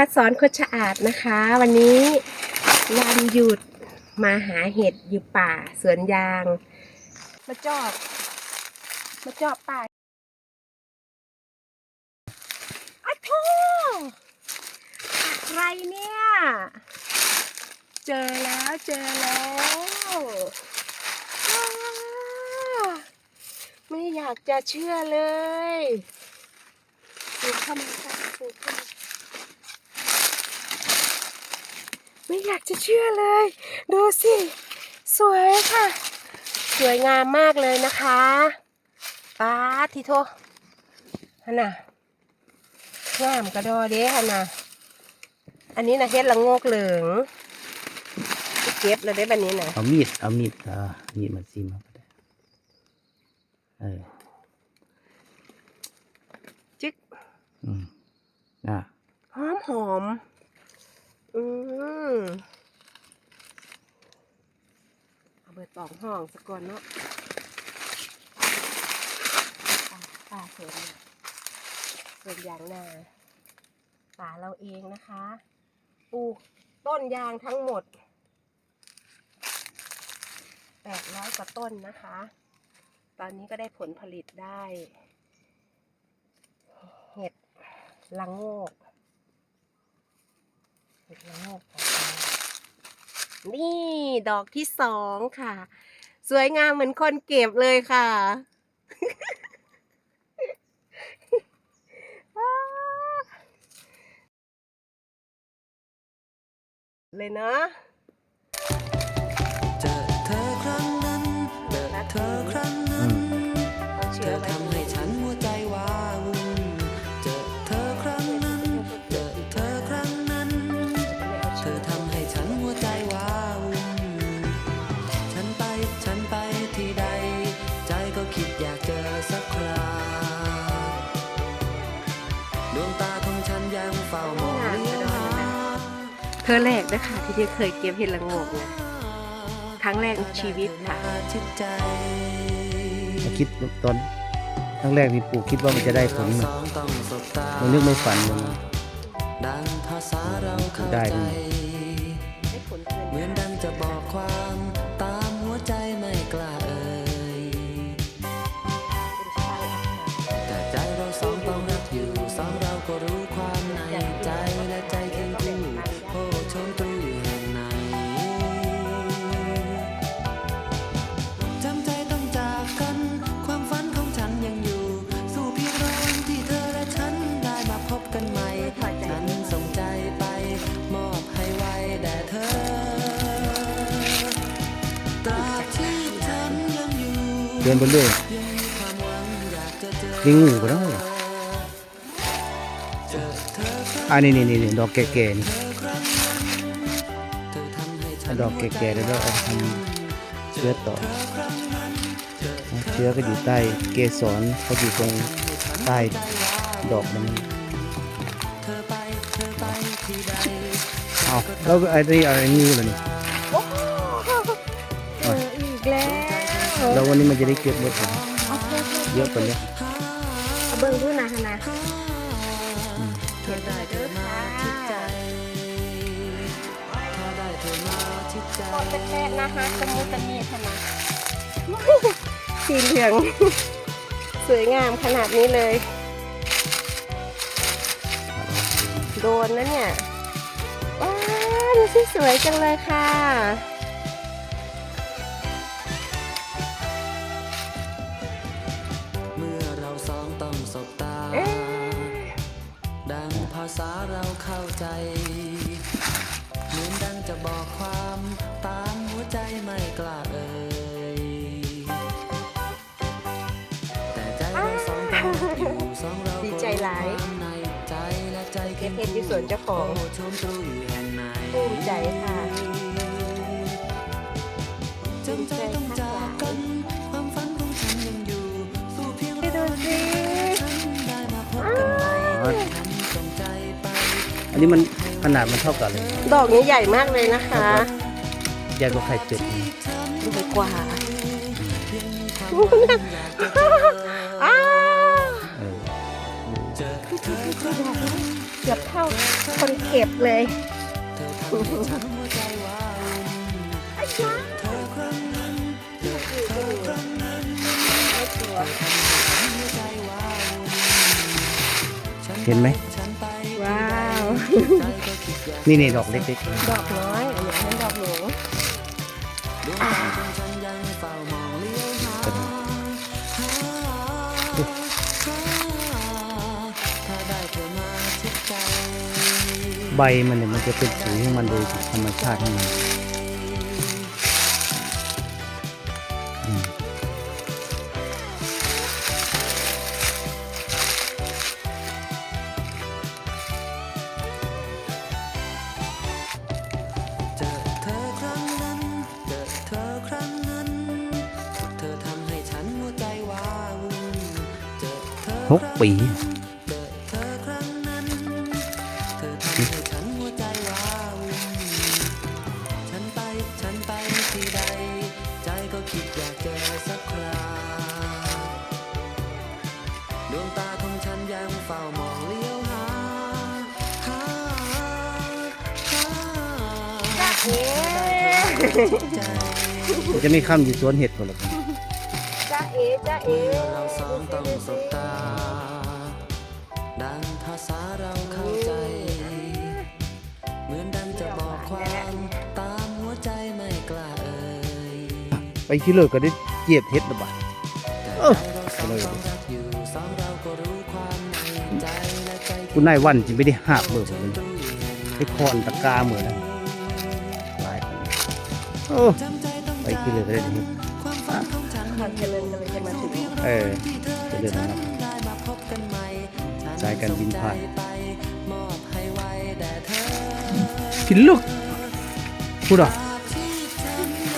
พัดสอนโคชะอาดนะคะ วันนี้วันหยุดมาหาเห็ดอยู่ป่าสวนยาง มาจอบ มาจอบป่าอะโทอะไรเนี่ย เจอแล้วเจอแล้วไม่อยากจะเชื่อเลยสูงเข้ามาค่ะสูงเข้ามา ไม่อยากจะเชื่อเลย ดูสิ สวยค่ะ สวยงามมากเลยนะคะป้าดทีโทฮันน่ะงามกระดอเด้ฮันน่ะอันนี้นะเฮ็ดละโงกเหลืองเก็บเลยได้แบบนี้นะเอามีดเอามีดอ่ามีดมาซิมเอาก็ได้เออจึ๊กอืมอะหอมหอมอืมเอาเบิดปอง ห้องสักก่อนเนาะป่าสวนสวนยางนาป่าเราเองนะคะ ปลูกต้นยางทั้งหมดแปดร้อยกว่าต้นนะคะ ตอนนี้ก็ได้ผลผลิตได้ เห็ดละงกเห็ดละงกออก นี่ดอกที่สองค่ะ สวยงามเหมือนคนเก็บเลยค่ะเลยนะเจอเธอครั้งนั้นเจอเธอครั้ง เธอแรกนะคะที่ได้เคยเก็บเห็ดละโงกนะครั้งแรกในชีวิตค่ะชิดใจถ้าคิดตอนครั้งแรกนี่ปู่คิดว่ามันจะได้ผลสนะองต้องสบตามันนึกไม่ฝันเลยดังภาษาเรา ดินไปเรื่อยยิงงูก็ได้เจอเธอครั้งอ่านี่นี่นี่นี่ดอกแก่ๆนี่ดอกแก่ๆแล้วก็เอาทำเชื้อต่อ เชื้อก็อยู่ใต้เกสรเขาอยู่ตรงใต้ดอกมันเอาแล้วไอ้นี่อะไรงูเหรอนี่ แล้ววันนี้มันจะได้เก็บหมดเหรอเอาเถอะเยอะกว่านี้เอาเบิ่งดูนะฮะนะอืมเธอได้เธอมาชิดใจถ้าได้เธอมาชิดใจโคตรแท้ๆนะคะสมุตะมีขนาดสีเหลือง สวยงามขนาดนี้เลย โดนนะเนี่ยว้าวดูสิสวยจังเลยค่ะ เข้าใจเหมือนดังจะบอกความตามหัวใจไม่กล้าเอ่ยแต่ใจเราสองต้องรักอยู่สองเราดีก็ใจรู้หลายความในใจและใจเก็บเห็ดที่สวนเจ้าของโชมตรูอยู่แห่งไหนภูมิใจค่ะจำใจต้องจากกันความฝันของฉันยังอยู่สู่เพียงไปดู อันนี้มันขนาดมันเท่ากันเลย ดอกนี้ใหญ่มากเลยนะคะใหญ่กว่าไข่เป็ดอีกใหญ่กว่าเพียงมีความหวังอยากจะเจออ้าวเออเจอเธอครั้งนั้นเจกือบเท่าคนเก็บเลยไอ้ยาเห็นไหมว้าว นี่นี่ดอกเล็กดอกน้อยอันนี้เป็นดอกหนูๆใบมันเนี่ยมันจะเป็นสีของมันโดยธรรมชาติของมัน ราดวงตาของฉันยังเฝ้ามองเลี้ยวหาหาหาเอ๊ะมันจะมีคำอยู่สวนเห็ดหมดเลยจ้าเอ๋จ้าเอ๋ ไปที่เลิกก็ได้เจียบเห็ดระบาดแต่เอ้าใจเราสองต้องรักอยู่สองเราก็รู้ความในใจและใจคุณนายวันจะไม่ได้หาบเลยมันไปคอนตะกาเหมือนนะหลายปีโอ้ไปที่เลิกก็ได้เห็ดความฝันของฉันความเจริญกำลังจะมาถึงเออที่เธอจะเดินนะครับได้มาพบกันใหม่ฉันสายการบินผ่านส่งใจไปมอบให้ไว้แด่เธอพิลึกพูดอะ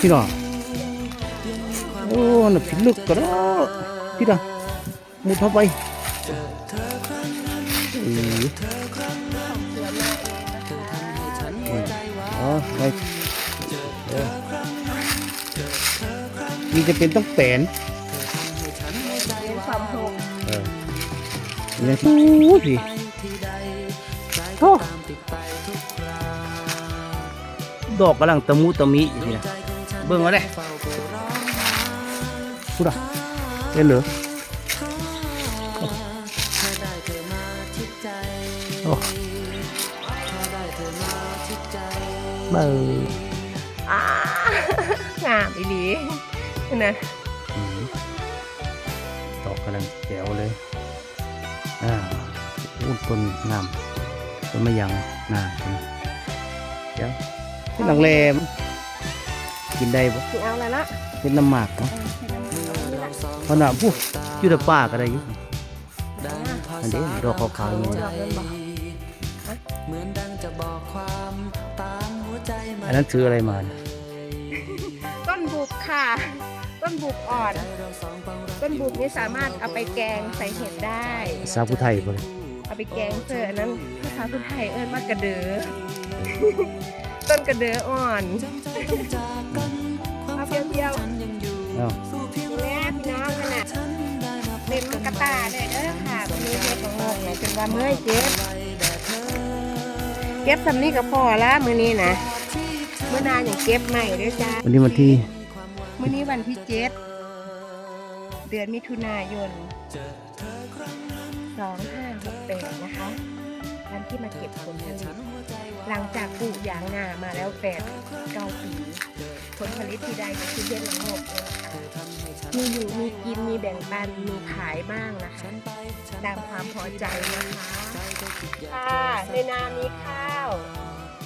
พี่น้องโอ้น่ะพิดลึกก็ได้พี่น้องมุดเข้าไปอืออ๋อไปนี่จะเป็นต้องแปนเนความโหกเออนี่โอ้ยโอ้ดอกกำลังตะมุตะมิอยู่เนี่ยเบิ่งเอาเลย พูดอะเล่นเหรอโอ้เบิ่งอ่างามอีหลีนะอืมดอกกำลังแจ๋วเลย อ่าอู้ต้นงามต้นมะยังน่ากินเดี๋ยวเป็นหลังแรมกินได้ปะถึงเอาแล้วละเป็นน้ำหมากเนาะ ขนาดผู้อยุดป่าก็ได้อยู่อันนี้ดอกขาวๆนี่ดอกเงินบอกเหมือนดังจะบอกความตามหัวใจไม่อันนั้นซื้ออะไรมาเนี่ยต้นบุกค่ะ ต้นบุกอ่อนเราสองต้องรักต้นบุกนี่สามารถเอาไปแกงใส่เห็ดได้สาวผู้ไทยบ่เลยเอาไปแกงเพื่ออันนั้นภาษาพุทธไทยเอิ้นว่ากระเดือต้นกระเดืออ่อนจากกันความเอาเปรี้ยวฉันยังอยู่เอ้าสู้เพียงๆ ของงงเนี่ยเป็นว่าเมื่อยเจ็บไว้แด่เธอเก็บสำนี้ก็พอละมื้อนี้นะเมื่อนานอย่างเก็บใหม่เด้อจ้าวันนี้วันที่มื้อนี้วันที่เจ็ดเดือนมิถุนายน2568นะคะวันที่มาเก็บผลผลิตหลังจากปลูกยางนามาแล้วแปดเก้าปี ผลผลิตที่ได้ก็คือเฮ็ดละโงกเลยค่ะมีอยู่มีกินมีแบ่งปันมีขายบ้างนะคะตามความพอใจนะคะค่ะในนามีข้าว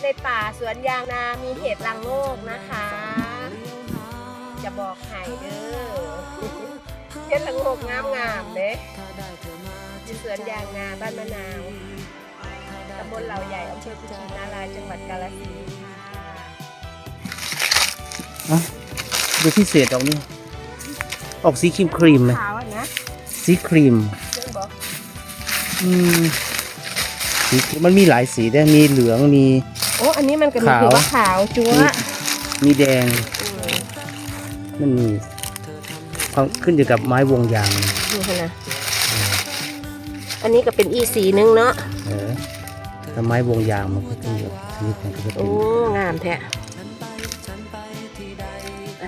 ในป่าสวนยางนามีเห็ดละโงกนะคะ จะบอกไห้เด้อเห็ดละโงกงามๆเด้ที่สวนยางนาบ้านมะนาวตำบลเหล่าใหญ่อำเภอกุชินารายจังหวัดกาฬสินธุ์ค่ะ อะดูพิเศษดอกนี้ ออกสีครีมครีมไหมขาวอะนะสีครีมเพื่อนบอกอืมสีมันมีหลายสีได้มีเหลืองมี โอ้อันนี้มันก็มีขาวถือว่าขาวจั๊วมีมีแดงอืมมันมีความขึ้นอยู่กับไม้วงยางดูค่ะนะอันนี้ก็เป็นอีกสีหนึงเนาะเออถ้าไม้วงยางมันก็คือชนิดมันก็จะเป็โอ้นงามแท้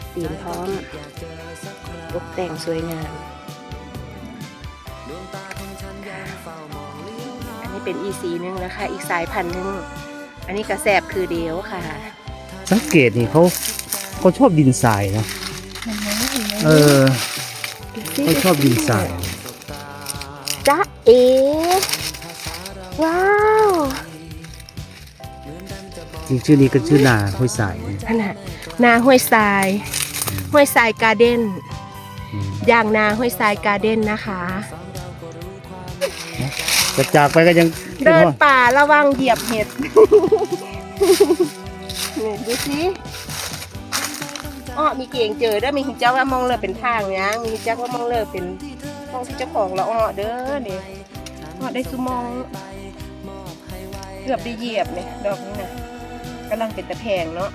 อัดตีนพร้อม ตกแต่งสวยงาม อันนี้เป็นอีซีนึงนะคะ อีกสายพันธุ์หนึง อันนี้กระแสบคือเดียวค่ะ สังเกตนี่เขาเขาชอบดินทรายนะเออเขาชอบดินทรายจ๊ะเอ๋ว้าวจ ริงชื่อนี้ก็ชื่อนาห้วยทรายนะขนาดนาห้วยทราย ห้วยทรายการ์เด้นอืมอย่างนาห้วยทรายการ์เด้นนะคะจะจากไปก็ยังเดินว่าป่าระวังเหยียบเห็ดนี่ดูสิอ้อมีเก่งเจอเด้อมีหินเจ้าว่ามองเลยเป็นทางเนี้ยมีหินเจ้าว่ามองเลยเป็นมองที่เจ้าของละอ้อเด้อนี่อ้อได้คือมอง เกือบได้เหยียบเนี่ยดอกนี้นะ กำลังเป็นตะแพงเนาะ